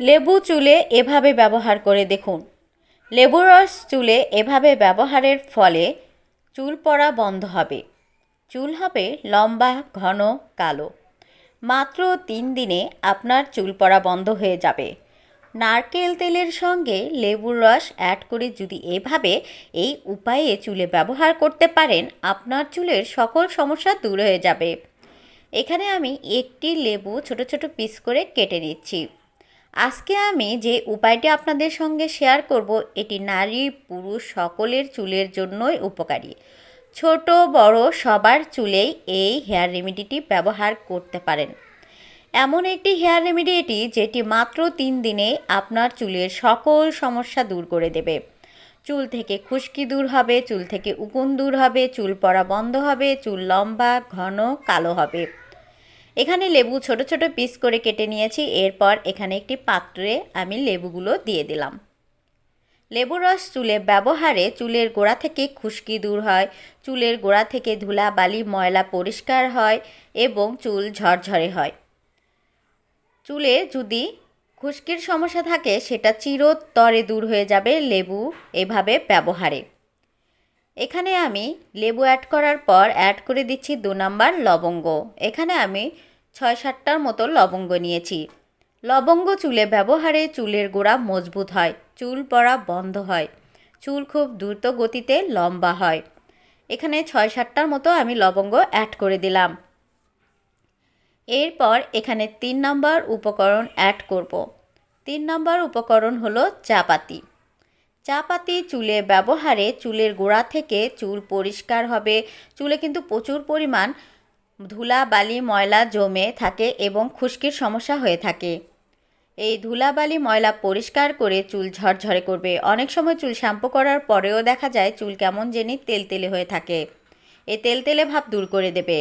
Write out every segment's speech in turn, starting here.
লেবু চুলে এভাবে ব্যবহার করে দেখুন। লেবু রস চুলে এভাবে ব্যবহারের ফলে চুল পড়া বন্ধ হবে। চুল হবে লম্বা, ঘন, কালো। মাত্র তিন দিনে আপনার চুল পড়া বন্ধ হয়ে যাবে। নারকেল তেলের সঙ্গে লেবুর রস অ্যাড করে যদি এভাবে এই উপায়ে চুলে ব্যবহার করতে পারেন, আপনার চুলের সকল সমস্যা দূর হয়ে যাবে। এখানে আমি একটি লেবু ছোট ছোট পিস করে কেটে নিচ্ছি। আজকে আমি যে উপায়টি আপনাদের সঙ্গে শেয়ার করব, এটি নারী পুরুষ সকলের চুলের জন্যই উপকারী। ছোট, বড় সবার চুলেই এই হেয়ার রেমেডিটি ব্যবহার করতে পারেন। এমন একটি হেয়ার রেমেডি এটি, যেটি মাত্র তিন দিনে আপনার চুলের সকল সমস্যা দূর করে দেবে। চুল থেকে খুশকি দূর হবে, চুল থেকে উকুন দূর হবে, চুল পড়া বন্ধ হবে, চুল লম্বা, ঘন, কালো হবে। এখানে লেবু ছোট ছোট পিস করে কেটে নিয়েছি, এরপর এখানে একটি পাত্রে আমি লেবুগুলো দিয়ে দিলাম। লেবু রস চুলে ব্যবহারে চুলের গোড়া থেকে খুশকি দূর হয়, চুলের গোড়া থেকে ধুলা বালি ময়লা পরিষ্কার হয় এবং চুল ঝরঝরে হয়। চুলে যদি খুশকির সমস্যা থাকে, সেটা চিরতরে দূর হয়ে যাবে লেবু এভাবে ব্যবহারে। এখানে আমি লেবু অ্যাড করার পর অ্যাড করে দিচ্ছি দু নাম্বার লবঙ্গ। এখানে আমি ছয় সাতটার মতো লবঙ্গ নিয়েছি। লবঙ্গ চুলে ব্যবহারে চুলের গোড়া মজবুত হয়, চুল পড়া বন্ধ হয়, চুল খুব দ্রুত গতিতে লম্বা হয়। এখানে ছয় সাতটার মতো আমি লবঙ্গ অ্যাড করে দিলাম। এরপর এখানে তিন নম্বর উপকরণ অ্যাড করব। তিন নম্বর উপকরণ হলো চা পাতি চা পাতি চুলে ব্যবহারে চুলের গোড়া থেকে চুল পরিষ্কার হবে। চুলে কিন্তু প্রচুর পরিমাণ ধুলা, বালি, ময়লা জমে থাকে এবং খুশকির সমস্যা হয়ে থাকে। এই ধুলাবালি ময়লা পরিষ্কার করে চুল ঝরঝরে করবে। অনেক সময় চুল শ্যাম্পু করার পরেও দেখা যায় চুল কেমন জেনি তেলতেলে হয়ে থাকে। এই তেলতেলে ভাব দূর করে দেবে।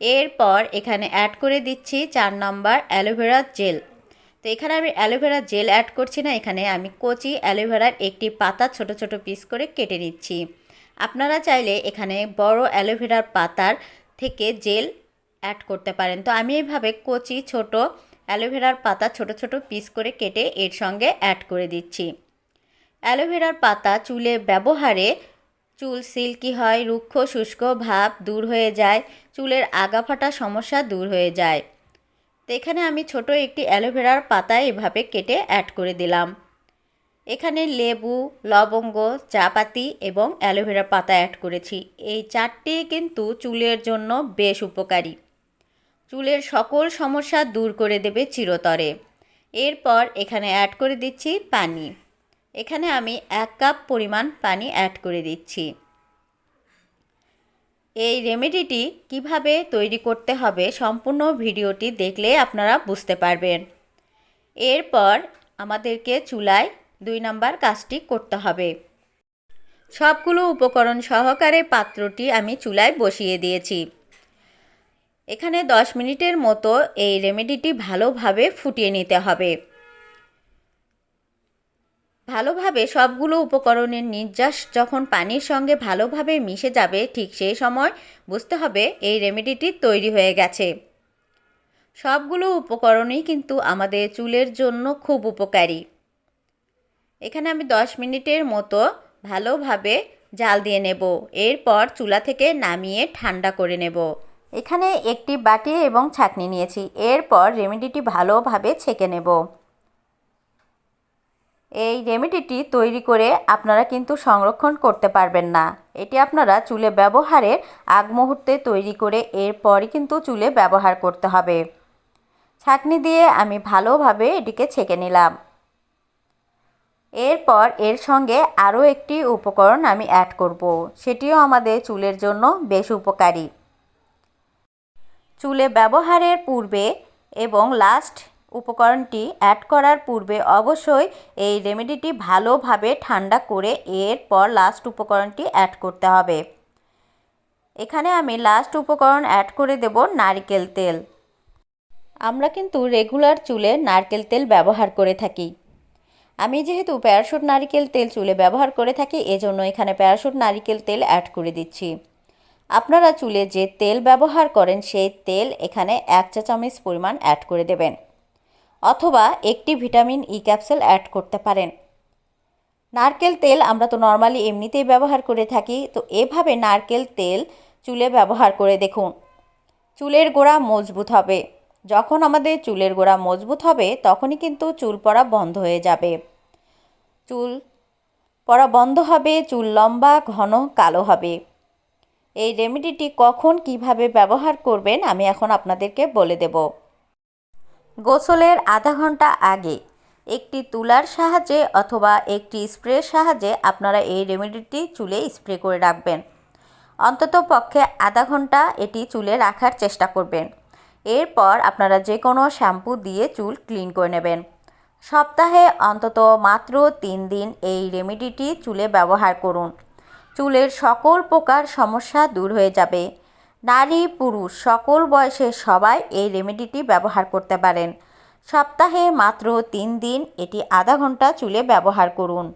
এরপর এখানে অ্যাড করে দিচ্ছি চার নম্বর অ্যালোভেরা জেল। তো এখানে আমি অ্যালোভেরা জেল অ্যাড করছি না, এখানে আমি কচি অ্যালোভেরার একটি পাতা ছোট ছোট পিস করে কেটে নিচ্ছি। আপনারা চাইলে এখানে বড় অ্যালোভেরার পাতার থেকে জেল অ্যাড করতে পারেন। তো আমি এইভাবে কচি ছোট অ্যালোভেরার পাতা ছোট ছোট পিস করে কেটে এর সঙ্গে অ্যাড করে দিচ্ছি। অ্যালোভেরার পাতা চুলে ব্যবহারে চুল সিল্কি হয়, রুক্ষ, শুষ্ক ভাব দূর হয়ে যায়, চুলের আগা ফাটা সমস্যা দূর হয়ে যায়। তো এখানে আমি ছোট একটি অ্যালোভেরার পাতা এভাবে কেটে অ্যাড করে দিলাম। এখানে লেবু, লবঙ্গ চা পাতি এবং অ্যালোভেরা পাতা অ্যাড করেছি। এই চারটি কিন্তু চুলের জন্য বেশ উপকারী। চুলের সকল সমস্যা দূর করে দেবে চিরতরে। এরপর এখানে অ্যাড করে দিচ্ছি পানি। এখানে আমি এক কাপ পরিমাণ পানি অ্যাড করে দিচ্ছি। এই রেমেডিটি কীভাবে তৈরি করতে হবে সম্পূর্ণ ভিডিওটি দেখলে আপনারা বুঝতে পারবেন। এরপর আমাদেরকে চুলায় দুই নাম্বার কাজটি করতে হবে। সবগুলো উপকরণ সহকারে পাত্রটি আমি চুলায় বসিয়ে দিয়েছি। এখানে দশ মিনিটের মতো এই রেমেডিটি ভালোভাবে ফুটিয়ে নিতে হবে। ভালোভাবে সবগুলো উপকরণের নির্যাস যখন পানির সঙ্গে ভালোভাবে মিশে যাবে, ঠিক সেই সময় বুঝতে হবে এই রেমেডিটি তৈরি হয়ে গেছে। সবগুলো উপকরণই কিন্তু আমাদের চুলের জন্য খুব উপকারী। এখানে আমি দশ মিনিটের মতো ভালোভাবে জাল দিয়ে নেব। এরপর চুলা থেকে নামিয়ে ঠান্ডা করে নেব। এখানে একটি বাটি এবং ছাকনি নিয়েছি। এরপর রেমেডিটি ভালোভাবে ছেঁকে নেব। এই রেমেডিটি তৈরি করে আপনারা কিন্তু সংরক্ষণ করতে পারবেন না। এটি আপনারা চুলে ব্যবহারের আগ মুহূর্তে তৈরি করে এরপরই কিন্তু চুলে ব্যবহার করতে হবে। ছাকনি দিয়ে আমি ভালোভাবে এটিকে ছেঁকে নিলাম। এরপর এর সঙ্গে আরও একটি উপকরণ আমি অ্যাড করব। সেটিও আমাদের চুলের জন্য বেশ উপকারী। চুলে ব্যবহারের পূর্বে এবং লাস্ট উপকরণটি অ্যাড করার পূর্বে অবশ্যই এই রেমেডিটি ভালোভাবে ঠান্ডা করে এরপর লাস্ট উপকরণটি অ্যাড করতে হবে। এখানে আমি লাস্ট উপকরণ অ্যাড করে দেব নারকেল তেল। আমরা কিন্তু রেগুলার চুলে নারকেল তেল ব্যবহার করে থাকি। আমি যেহেতু প্যারাশুট নারিকেল তেল চুলে ব্যবহার করে থাকি, এজন্য এখানে প্যারাশুট নারিকেল তেল অ্যাড করে দিচ্ছি। আপনারা চুলে যে তেল ব্যবহার করেন, সেই তেল এখানে এক চা চামচ পরিমাণ অ্যাড করে দেবেন। অথবা একটি ভিটামিন ই ক্যাপসুল অ্যাড করতে পারেন। নারকেল তেল আমরা তো নর্মালি এমনিতেই ব্যবহার করে থাকি, তো এভাবে নারকেল তেল চুলে ব্যবহার করে দেখুন। চুলের গোড়া মজবুত হবে। যখন আমাদের চুলের গোড়া মজবুত হবে, তখনই কিন্তু চুল পড়া বন্ধ হয়ে যাবে। চুল পড়া বন্ধ হবে, চুল লম্বা, ঘন, কালো হবে। এই রেমেডিটি কখন কীভাবে ব্যবহার করবেন, আমি এখন আপনাদেরকে বলে দেব। গোসলের আধা ঘণ্টা আগে। একটি তুলার সাহায্যে অথবা একটি স্প্রের সাহায্যে আপনারা এই রেমেডিটি চুলে স্প্রে করে রাখবেন। অন্তত পক্ষে আধা ঘণ্টা এটি চুলে রাখার চেষ্টা করবেন। এরপর আপনারা যে কোনো শ্যাম্পু দিয়ে চুল ক্লিন করে নেবেন। সপ্তাহে অন্তত মাত্র তিন দিন এই রেমেডিটি চুলে ব্যবহার করুন। চুলের সকল প্রকার সমস্যা দূর হয়ে যাবে। নারী, পুরুষ, সকল বয়সে সবাই এই রেমেডিটি ব্যবহার করতে পারেন। সপ্তাহে মাত্র তিন দিন এটি আধা ঘণ্টা চুলে ব্যবহার করুন।